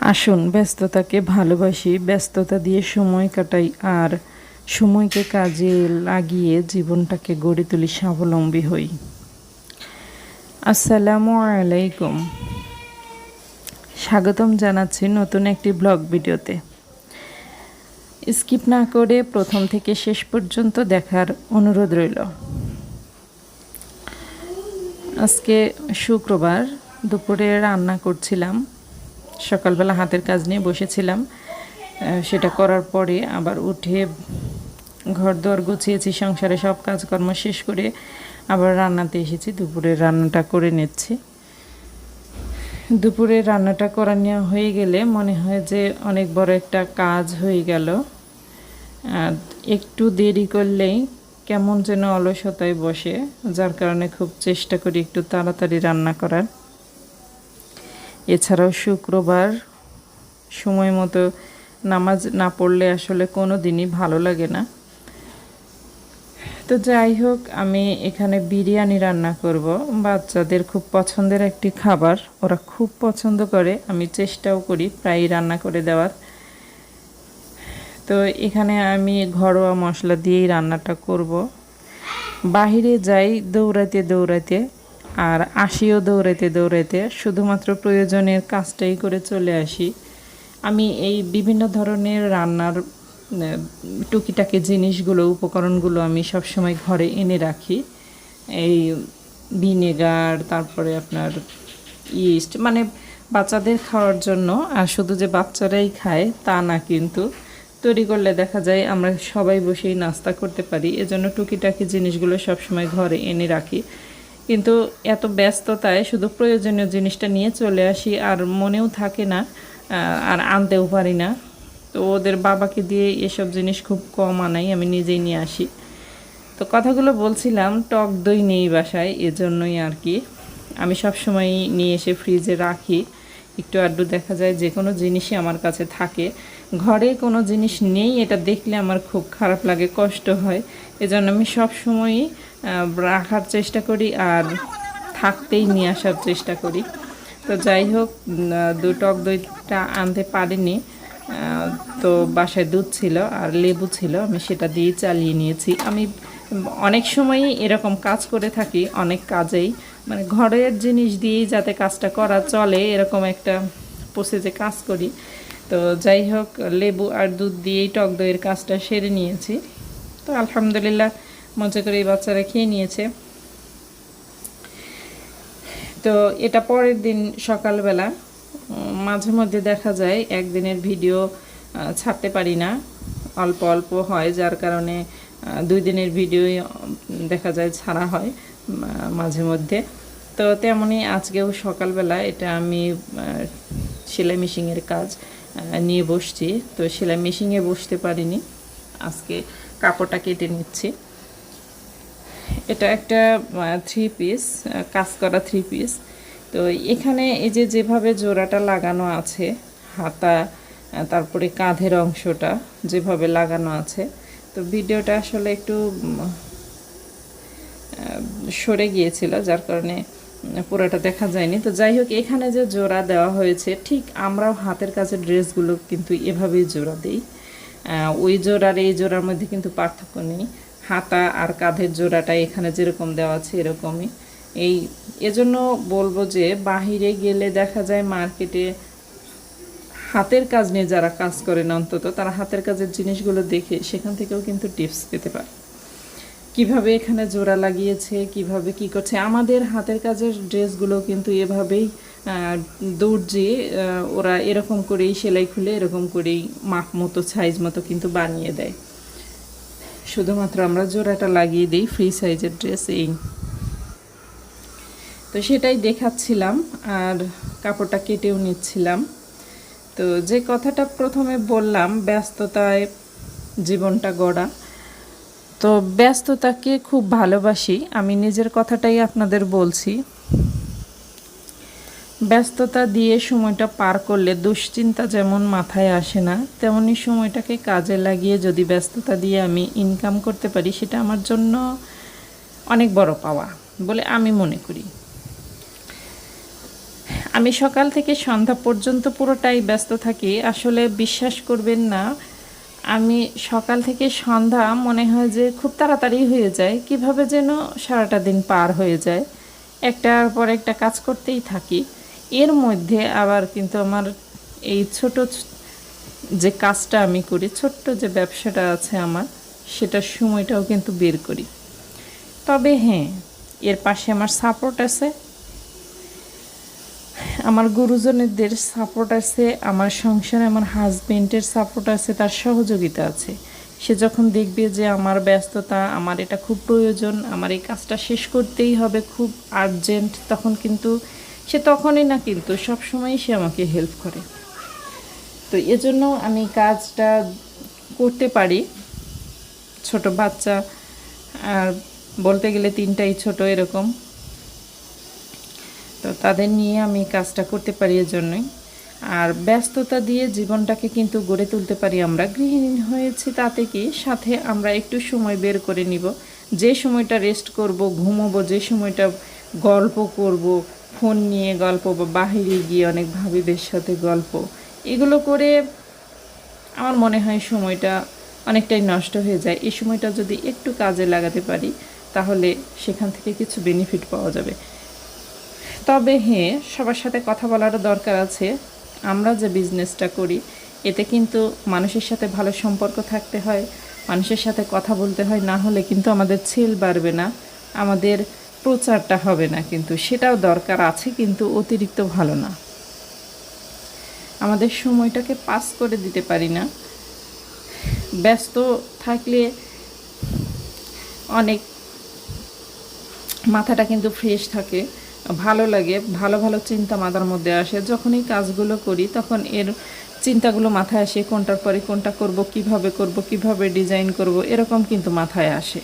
আসুন, ব্যস্ততাকে ভালোবাসি, ব্যস্ততা দিয়ে সময় কাটাই, আর সময়কে কাজে লাগিয়ে জীবনটাকে গড়ে তুলি, স্বাবলম্বী হই। আসসালামু আলাইকুম। স্বাগতম জানাচ্ছি নতুন একটি ব্লগ ভিডিওতে। স্কিপ না করে প্রথম থেকে শেষ পর্যন্ত দেখার অনুরোধ রইল। আজকে শুক্রবার, দুপুরে রান্না করছিলাম সকালবেলা হাতের কাজ নিয়ে বসেছিলাম। সেটা করার পরে আবার উঠে ঘর দর গুছিয়েছি, সংসারে সব কাজকর্ম শেষ করে আবার রান্নাতে এসেছি, দুপুরে রান্নাটা করে নিচ্ছি। দুপুরে রান্নাটা করা নেওয়া হয়ে গেলে মনে হয় যে অনেক বড় একটা কাজ হয়ে গেল। আর একটু দেরি করলেই কেমন যেন অলসতায় বসে, যার কারণে খুব চেষ্টা করি একটু তাড়াতাড়ি রান্না করার। এছাড়াও শুক্রবার সময় মতো নামাজ না পড়লে আসলে কোনো দিনই ভালো লাগে না। তো যাই হোক, আমি এখানে বিরিয়ানি রান্না করব। বাচ্চাদের খুব পছন্দের একটি খাবার, ওরা খুব পছন্দ করে, আমি চেষ্টাও করি প্রায় রান্না করে দেওয়ার। তো এখানে আমি ঘরোয়া মশলা দিয়েই রান্নাটা করব। বাহিরে যাই দৌড়াতে দৌড়াতে আর আসিও দৌড়াতে দৌড়াতে শুধুমাত্র প্রয়োজনের কাজটাই করে চলে আসি। আমি এই বিভিন্ন ধরনের রান্নার টুকিটাকি জিনিসগুলো, উপকরণগুলো আমি সবসময় ঘরে এনে রাখি। এই ভিনেগার, তারপরে আপনার ইস্ট মানে বাচ্চাদের খাওয়ার জন্য, আর শুধু যে বাচ্চারাই খায় তা না কিন্তু। তৈরি করলে দেখা যায় আমরা সবাই বসেই নাস্তা করতে পারি। এজন্য টুকিটাকি জিনিসগুলো সবসময় ঘরে এনে রাখি। কিন্তু এত ব্যস্ততায় শুধু প্রয়োজনীয় জিনিসটা নিয়ে চলে আসি আর মনেও থাকে না আর আনতেও পারি না। তো ওদের বাবাকে দিয়ে এসব জিনিস খুব কম আনাই আমি নিজেই নিয়ে আসি। তো কথাগুলো বলছিলাম টক দই নেই বাসায় এজন্যই আর কি। আমি সব সময় নিয়ে এসে ফ্রিজে রাখি। একটু আড্ডু দেখা যায় যে কোনো জিনিসই আমার কাছে থাকে। ঘরে কোনো জিনিস নেই এটা দেখলে আমার খুব খারাপ লাগে কষ্ট হয়। এজন্য আমি সব সময়ই আহ, রাখার চেষ্টা করি আর থাকতেই নিয়ে আসার চেষ্টা করি। তো যাই হোক দু টক দইটা আনতে পারিনি তো বাসায় দুধ ছিল আর লেবু ছিল, আমি সেটা দিয়ে চালিয়ে নিয়েছি। আমি অনেক সময়ই এরকম কাজ করে থাকি, অনেক কাজেই। মানে ঘরের জিনিস দিয়েই যাতে কাজটা করা চলে, এরকম একটা প্রসেসে কাজ করি। তো যাই হোক, লেবু আর দুধ দিয়েই টক দইয়ের কাজটা সেরে নিয়েছি। তো আলহামদুলিল্লাহ মজা করে এই বাচ্চারা খেয়ে নিয়েছে। তো এটা পরের দিন সকালবেলা মাঝে মধ্যে দেখা যায় একদিনের ভিডিও ছাড়তে পারি না। অল্প অল্প হয়, যার কারণে দুই দিনের ভিডিও দেখা যায় ছাড়া হয় মাঝে মধ্যে। তো তেমনই আজকেও সকালবেলা এটা আমি সেলাই মেশিনের কাজ নিয়ে বসছি। তো সেলাই মেশিনে বসতে পারিনি। আজকে কাপড়টা কেটে নিচ্ছি। এটা একটা থ্রি পিস কাজ করা থ্রি পিস তো এখানে এই যে যেভাবে জোড়াটা লাগানো আছে, হাতা তারপরে কাঁধের অংশটা যেভাবে লাগানো আছে, তো ভিডিওটা আসলে একটু সরে গিয়েছিল, যার কারণে পুরোটা দেখা যায়নি। তো যাই হোক, এখানে যে জোড়া দেওয়া হয়েছে, ঠিক আমরাও হাতের কাছে ড্রেসগুলো কিন্তু এভাবেই জোড়া দিই। ওই জোড়ার, এই জোড়ার মধ্যে কিন্তু পার্থক্য নেই। হাতা আর কাঁধের জোড়াটা এখানে যেরকম দেওয়া আছে এরকমই। এই, এজন্য বলব যে বাহিরে গেলে দেখা যায় মার্কেটে হাতের কাজ নিয়ে যারা কাজ করেন অন্তত, তারা হাতের কাজের জিনিসগুলো দেখে সেখান থেকেও কিন্তু টিপস পেতে পারে। কীভাবে এখানে জোড়া লাগিয়েছে, কীভাবে কি করছে, আমাদের হাতের কাজের ড্রেসগুলো কিন্তু এভাবেই দর্জি ওরা এরকম করেই সেলাই খুলে এরকম করেই মাপ মতো সাইজ মতো কিন্তু বানিয়ে দেয়। শুধুমাত্র আমরা জোড়াটা লাগিয়ে দিই ফ্রি সাইজের ড্রেস এই। তো সেটাই দেখাচ্ছিলাম আর কাপড়টা কেটেও নিচ্ছিলাম। তো যে কথাটা প্রথমে বললাম, ব্যস্ততায় জীবনটা গড়া। তো ব্যস্ততাকে খুব ভালোবাসি। আমি নিজের কথাটাই আপনাদের বলছি। ব্যস্ততা দিয়ে সময়টা পার করলে দুশ্চিন্তা যেমন মাথায় আসে না, তেমনি সময়টাকে কাজে লাগিয়ে যদি ব্যস্ততা দিয়ে আমি ইনকাম করতে পারি, সেটা আমার জন্য অনেক বড় পাওয়া বলে আমি মনে করি। আমি সকাল থেকে সন্ধ্যা পর্যন্ত পুরোটাই ব্যস্ত থাকি, আসলে বিশ্বাস করবেন না, আমি সকাল থেকে সন্ধ্যা মনে হয় যে খুব তাড়াতাড়ি হয়ে যায়, কীভাবে যেন সারাটা দিন পার হয়ে যায়, একটার পর একটা কাজ করতেই থাকি। এর মধ্যে আবার কিন্তু আমার এই ছোট যে কাজটা আমি করি, ছোট্ট যে ব্যবসাটা আছে আমার, সেটার সময়টাও কিন্তু বের করি। তবে হ্যাঁ এর পাশে আমার সাপোর্ট আছে। আমার গুরুজনদের সাপোর্ট আছে, আমার সংসারে আমার হাজবেন্ডের সাপোর্ট আছে, তার সহযোগিতা আছে। সে যখন দেখবে যে আমার ব্যস্ততা, আমার এটা খুব প্রয়োজন, আমার এই কাজটা শেষ করতেই হবে খুব আর্জেন্ট তখন কিন্তু সে তখনই না, কিন্তু সবসময়ই সে আমাকে হেল্প করে। তো এজন্য আমি কাজটা করতে পারি। ছোট বাচ্চা, আর বলতে গেলে তিনটাই ছোট এরকম। তো তাদের নিয়ে আমি কাজটা করতে পারি এর জন্যই আর ব্যস্ততা দিয়ে জীবনটাকে কিন্তু গড়ে তুলতে পারি আমরা। গৃহিণী হয়েছি তাতে কি? সাথে আমরা একটু সময় বের করে নিব। যে সময়টা রেস্ট করব, ঘুমোবো, যে সময়টা গল্প করব ফোন নিয়ে গল্প বা বাহিরে গিয়ে অনেক ভাবিদের সাথে গল্প, এগুলো করে আমার মনে হয় সময়টা অনেকটাই নষ্ট হয়ে যায়। এই সময়টা যদি একটু কাজে লাগাতে পারি, তাহলে সেখান থেকে কিছু বেনিফিট পাওয়া যাবে। তবে হ্যাঁ সবার সাথে কথা বলারও দরকার আছে। আমরা যে বিজনেসটা করি, এতে কিন্তু মানুষের সাথে ভালো সম্পর্ক থাকতে হয়, মানুষের সাথে কথা বলতে হয়, না হলে কিন্তু আমাদের ছেল বাড়বে না। আমাদের প্রচারটা হবে না কিন্তু, সেটাও দরকার আছে কিন্তু অতিরিক্ত ভালো না। আমাদের সময়টাকে পাস করে দিতে পারি না। ব্যস্ত থাকলে অনেক মাথাটা কিন্তু ফ্রেশ থাকে, ভালো লাগে, ভালো ভালো চিন্তা মাথার মধ্যে আসে। যখনই কাজগুলো করি, তখন এর চিন্তাগুলো মাথায় আসে, কোনটার পরে কোনটা করব, কীভাবে করব, কীভাবে ডিজাইন করব, এরকম কিন্তু মাথায় আসে।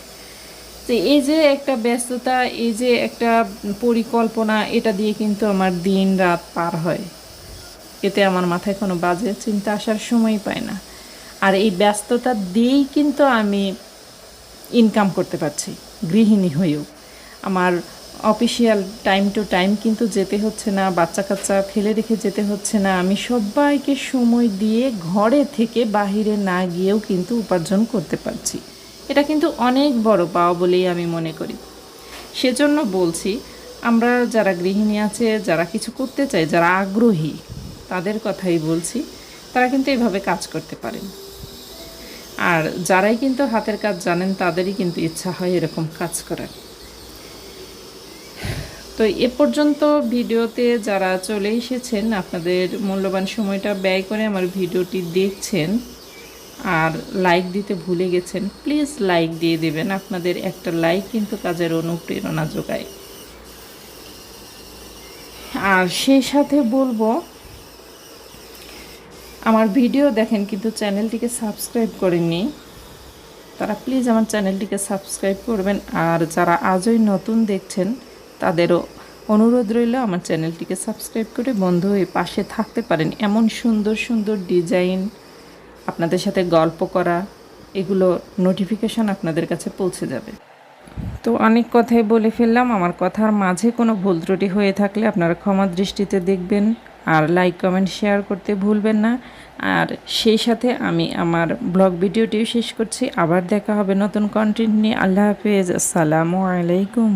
তো এই যে একটা ব্যস্ততা, এই যে একটা পরিকল্পনা, এটা দিয়ে কিন্তু আমার দিন রাত পার হয়। এতে আমার মাথায় কোনো বাজে চিন্তা আসার সময় পায় না। আর এই ব্যস্ততা দিয়েই কিন্তু আমি ইনকাম করতে পারছি, গৃহিণী হয়েও। আমার অফিসিয়াল টাইম টু টাইম কিন্তু যেতে হচ্ছে না বাচ্চা কাচ্চা ফেলে রেখে যেতে হচ্ছে না। আমি সবাইকে সময় দিয়ে ঘরে থেকে বাহিরে না গিয়েও কিন্তু উপার্জন করতে পারছি। এটা কিন্তু অনেক বড় পাওয়া বলেই আমি মনে করি। সেজন্য বলছি, আমরা যারা গৃহিণী আছে, যারা কিছু করতে চায়, যারা আগ্রহী, তাদের কথাই বলছি, তারা কিন্তু এইভাবে কাজ করতে পারেন। আর যারাই কিন্তু হাতের কাজ জানেন, তাদেরই কিন্তু ইচ্ছা হয় এরকম কাজ করার। তো এ পর্যন্ত ভিডিওতে যারা চলে এসেছেন, আপনাদের মূল্যবান সময়টা ব্যয় করে আমার ভিডিওটি দেখছেন আর লাইক দিতে ভুলে গেছেন প্লিজ লাইক দিয়ে দেবেন আপনাদের একটা লাইক কিন্তু কাজের অনুপ্রেরণা যোগায়। আর সেই সাথে বলব, আমার ভিডিও দেখেন কিন্তু চ্যানেলটিকে সাবস্ক্রাইব করেননি। তারা প্লিজ আমার চ্যানেলটিকে সাবস্ক্রাইব করবেন। আর যারা আজই নতুন দেখছেন, তাদেরও অনুরোধ রইল আমার চ্যানেলটিকে সাবস্ক্রাইব করে বন্ধু হয়ে পাশে থাকতে পারেন। এমন সুন্দর সুন্দর ডিজাইন আপনাদের সাথে গল্প করা, এগুলো নোটিফিকেশন আপনাদের কাছে পৌঁছে যাবে। তো অনেক কথাই বলে ফেললাম, আমার কথার মাঝে কোনো ভুল ত্রুটি হয়ে থাকলে আপনারা ক্ষমা দৃষ্টিতে দেখবেন আর লাইক কমেন্ট শেয়ার করতে ভুলবেন না। আর সেই সাথে আমি আমার ব্লগ ভিডিওটিও শেষ করছি, আবার দেখা হবে নতুন কন্টেন্ট নিয়ে। আল্লাহ হাফেজ, আসসালামু আলাইকুম।